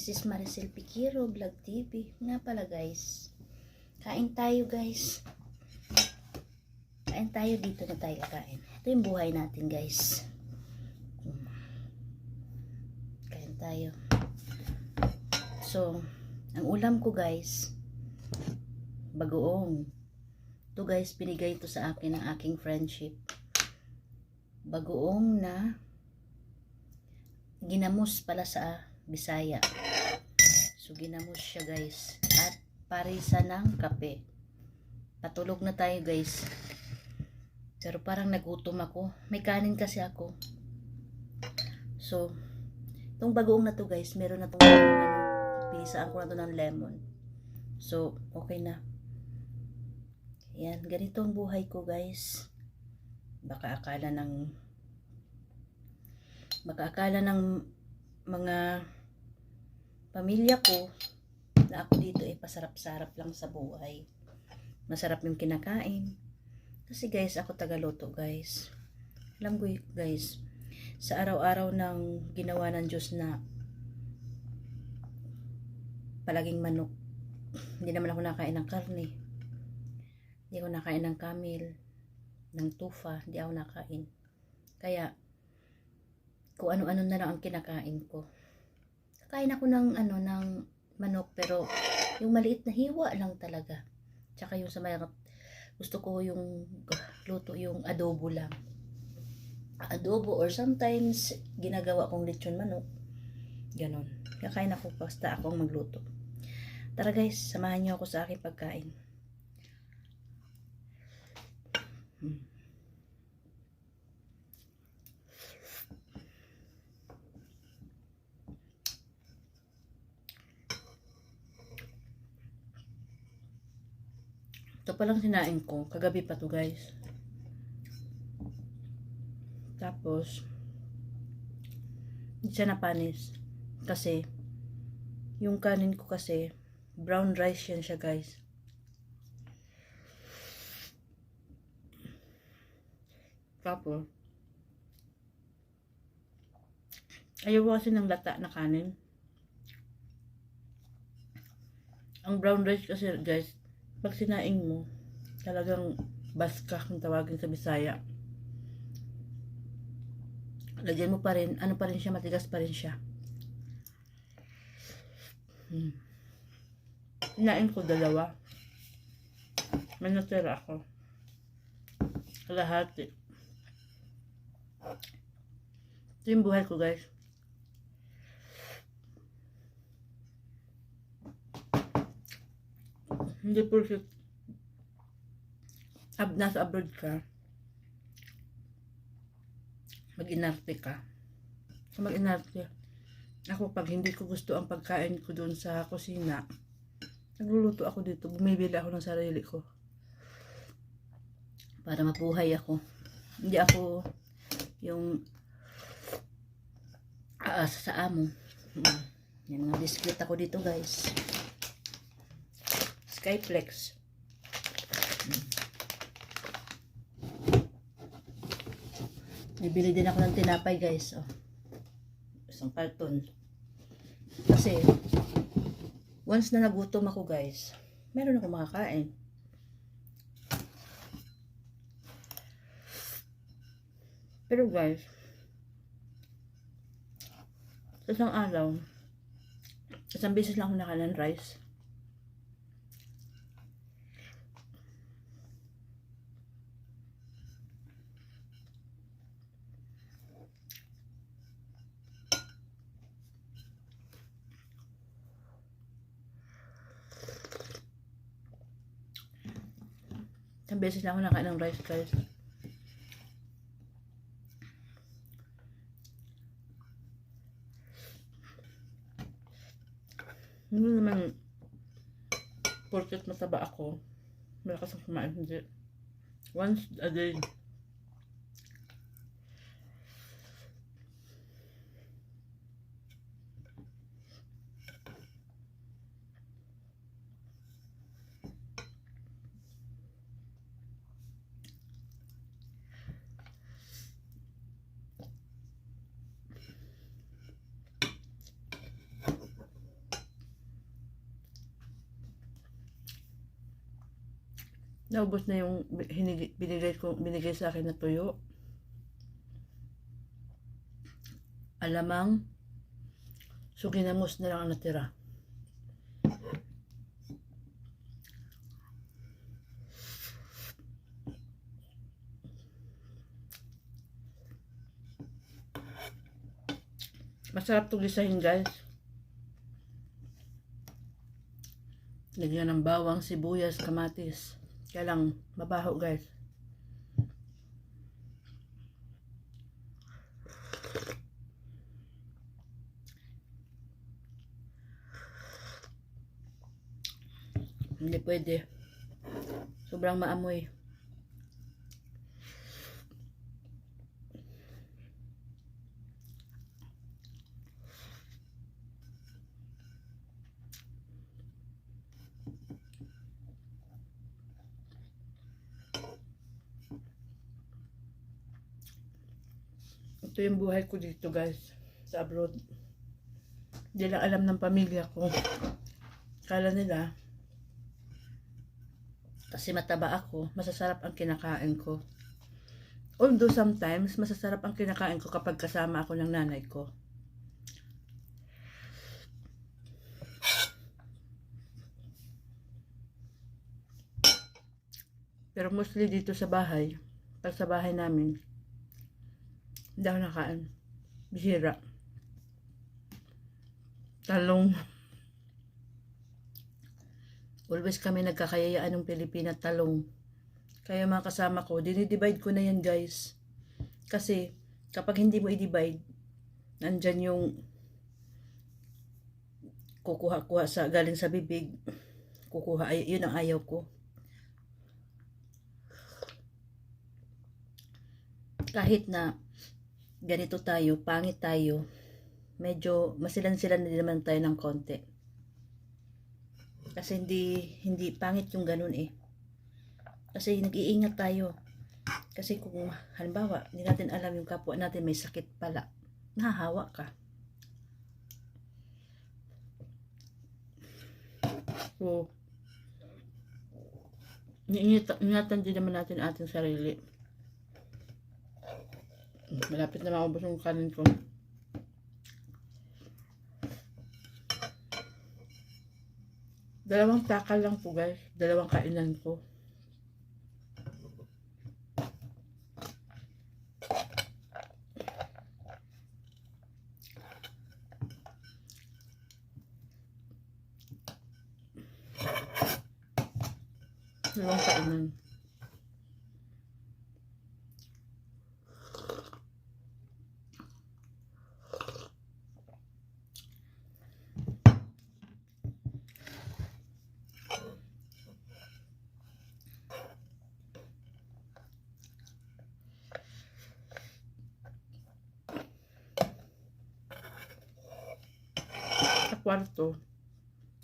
This is Maricel Piquiro Vlog TV. Nga pala guys, kain tayo guys. Kain tayo dito na tayo kakain. Ito yung buhay natin guys. Kain tayo. So, ang ulam ko guys, bagoong. Ito guys, binigay ito sa akin ng aking friendship bagoong na ginamos pala sa Bisaya. So ginamos siya guys. At parisa ng kape. Patulog na tayo guys. Pero parang nagutom ako. May kanin kasi ako. So, itong bagoong na to guys, meron na itong ano, pinisaan ko na to ng lemon. So, okay na. Yan, ganito ang buhay ko guys baka akala ng baka akala ng mga pamilya ko na ako dito ay pasarap-sarap lang sa buhay. Masarap yung kinakain. Kasi guys, ako tagaluto guys. Alam ko guys, sa araw-araw ng ginawa ng Diyos na palaging manok, hindi naman ako nakain ng karne. Hindi ako nakain ng kamil ng tufa, hindi ako nakain. Kaya, kung ano-ano na lang ang kinakain ko. Kakain ako ng, ano, ng manok, pero yung maliit na hiwa lang talaga. Tsaka yung sa mga, gusto ko yung luto yung adobo lang. Adobo or sometimes ginagawa kong lechon manok. Ganon. Kakain ako basta akong magluto. Tara guys, samahan niyo ako sa aking pagkain. Hmm. Ito palang sinain ko. Kagabi pa to guys. Tapos, hindi siya napanis. Kasi, yung kanin ko kasi, brown rice yan siya guys. Tapos, ayaw ko kasi ng lata na kanin. Ang brown rice kasi guys, pag sinaing mo, talagang baska kung tawagin sa Bisaya. Lagyan mo pa rin, ano pa rin siya, matigas pa rin siya. Hmm. Sinain ko dalawa. May natira ako. Kalahati. Ito yung buhay ko guys. Hindi po siya ab, nasa abroad ka mag-inarte ka. So mag-inarte. Ako pag hindi ko gusto ang pagkain ko doon sa kusina nagluluto ako dito bumibili ako ng sarili ko. Para mabuhay ako. Hindi ako yung aasa sa amo. Hmm. yan mga biscuit ako dito guys Skyflex. Bibili din ako ng tinapay guys. Oh. Isang karton. Kasi, once na nagutom ako guys, meron ako makakain. Pero guys, sa isang araw, isang beses lang ako nakalan rice. Isang beses lang ako nakain ng rice guys. Hindi naman porket mataba ako, malakas ang kumain. Hindi. Once a day. Naubos na yung binigay, ko, binigay sa akin na tuyo. Alamang, so ginamos na lang ang natira. Masarap to gisahin guys. Lagyan ng bawang, sibuyas, kamatis. Kaya lang, mabaho guys. Hindi pwede. Sobrang maamoy. Ito yung buhay ko dito guys. Sa abroad. Hindi lang alam ng pamilya ko. Kala nila, kasi mataba ako, masasarap ang kinakain ko. Although sometimes, masasarap ang kinakain ko kapag kasama ako ng nanay ko. Pero mostly dito sa bahay, pag sa bahay namin, hindi ako. Bihira. Talong. Always kami nagkakayayaan ng Pilipina talong. Kaya mga kasama ko, dinidivide ko na yan guys. Kasi, kapag hindi mo i-divide, nandyan yung kukuha-kuha sa, galing sa bibig. Kukuha, ay, yun ang ayaw ko. Kahit na ganito tayo, pangit tayo, medyo masilan-silan din naman tayo ng konti. Kasi hindi, hindi pangit yung ganun eh. Kasi nag-iingat tayo. Kasi kung halimbawa, hindi natin alam yung kapwa natin may sakit pala, nahahawa ka. So, iniingatan ingatan din naman natin ating sarili. Malapit na maubos yung kanin ko. Dalawang takal lang po guys. Dalawang kainan ko. Dalawang kainan. Kwarto.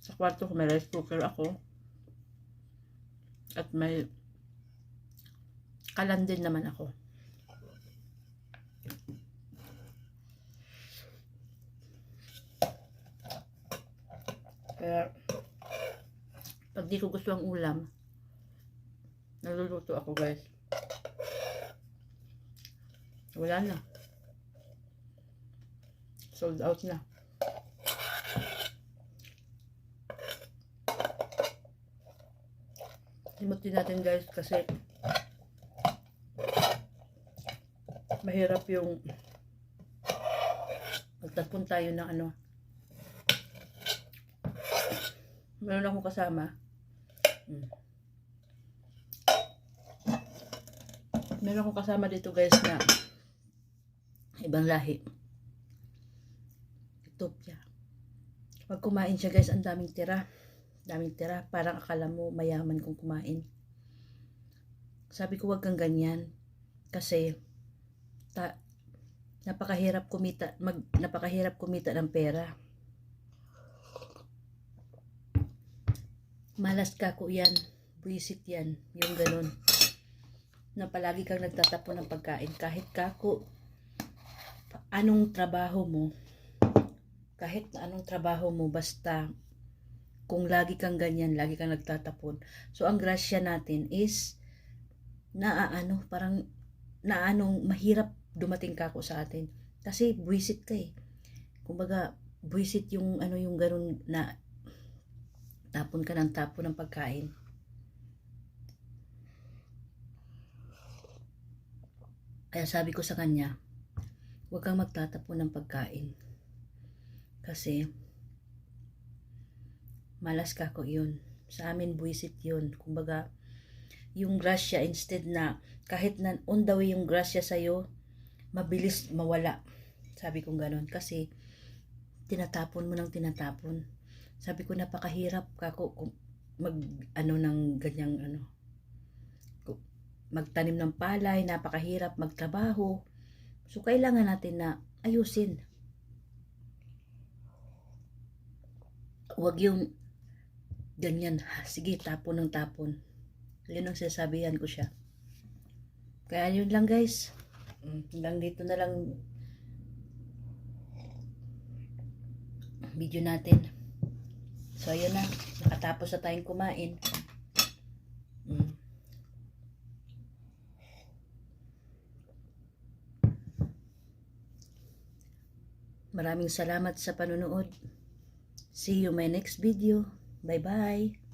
Sa kwarto ko may rice cooker ako. At may kalan din naman ako. Kaya pag di ko gusto ang ulam, naluluto ako guys. Wala na. Sold out na. Limutin natin guys? Kasi mahirap yung magtagpon tayo ng ano. Meron akong kasama. Hmm. meron akong kasama dito guys na ibang lahi. Ethiopia pag kumain siya guys ang daming tira daming tira. Parang akala mo mayaman kung kumain. Sabi ko wag kang ganyan. Kasi ta, napakahirap kumita, mag, napakahirap kumita ng pera. Malas ka ko yan. Buisit yan. Yung ganun. Na palagi kang nagtatapon ng pagkain. Kahit kako, anong trabaho mo, kahit na anong trabaho mo, basta kung lagi kang ganyan, lagi kang nagtatapon. So, ang grasya natin is, naaano, parang, naanong, mahirap dumating ka ako sa atin. Kasi, buwisit ka eh. Kumbaga, buwisit yung, ano, yung ganun na, tapon ka ng tapon ng pagkain. Kaya sabi ko sa kanya, huwag kang magtatapon ng pagkain. Kasi, malas ka ko yun. Sa amin, buwisit yun. Kumbaga, yung grasya, instead na, kahit na on the way yung grasya sa'yo, mabilis mawala. Sabi ko ganun. Kasi, tinatapon mo ng tinatapon. Sabi ko, napakahirap kako kung mag, ano, ng ganyang, ano, magtanim ng palay, napakahirap magtrabaho. So, kailangan natin na ayusin. Huwag yung ganyan, ha, sige, tapon ng tapon. Yun ang sasabihan ko siya. Kaya yun lang guys. Mm, Hanggang dito na lang video natin. So, ayun na. Nakatapos na tayong kumain. Mm. Maraming salamat sa panonood. See you my next video. Bye-bye.